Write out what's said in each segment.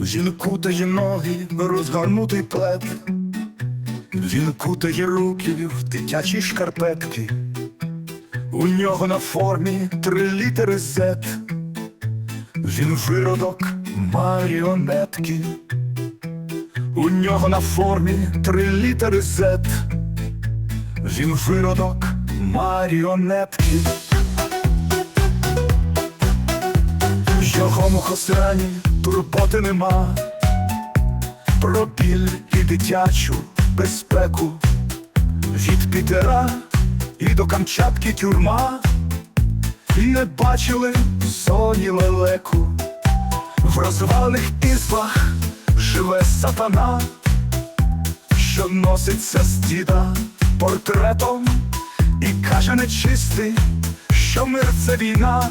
Він кутає ноги, розгорнутий плед. Він кутає руки в дитячі шкарпетки. У нього на формі три літери Z. Він виродок маріонетки. У нього на формі три літери Z. Він виродок маріонетки. Його мухосрані турботи нема. Про біль і дитячу безпеку. Від Пітера і до Камчатки тюрма. І не бачили соні лелеку. В розвалених ізбах живе сатана, що носиться з діда портретом і каже нечистий, що мир це війна,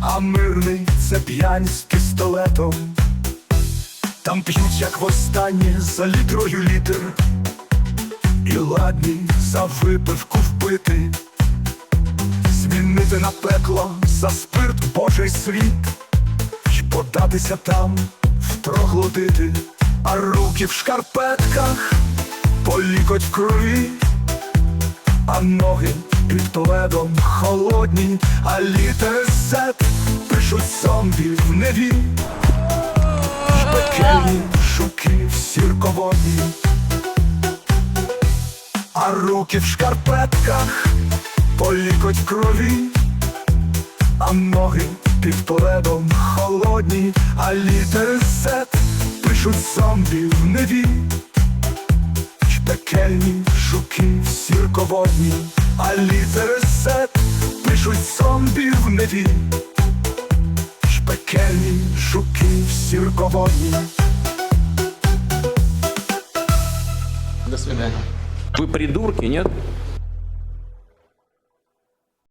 а мирний це п'янь з пістолетом. Там п'ють, як востаннє, за літрою літр, і ладні за випивку впити, змінити на пекло за спирт Божий світ, й податися там, втроглодити, а руки в шкарпетках, по лікоть в крові, а ноги під пледом холодні, а літери Z пишуть зомбі в неві. Пекельні шуки в сірководні, а руки в шкарпетках, по лікоть в крові, а ноги під пледом холодні, а літери Z пишуть зомбі в неві. Пекельні шуки в сірководні, а літери сет пишуть зомбі в неві. шпекельні жуки сірководні. До свидания. Вы придурки, нет?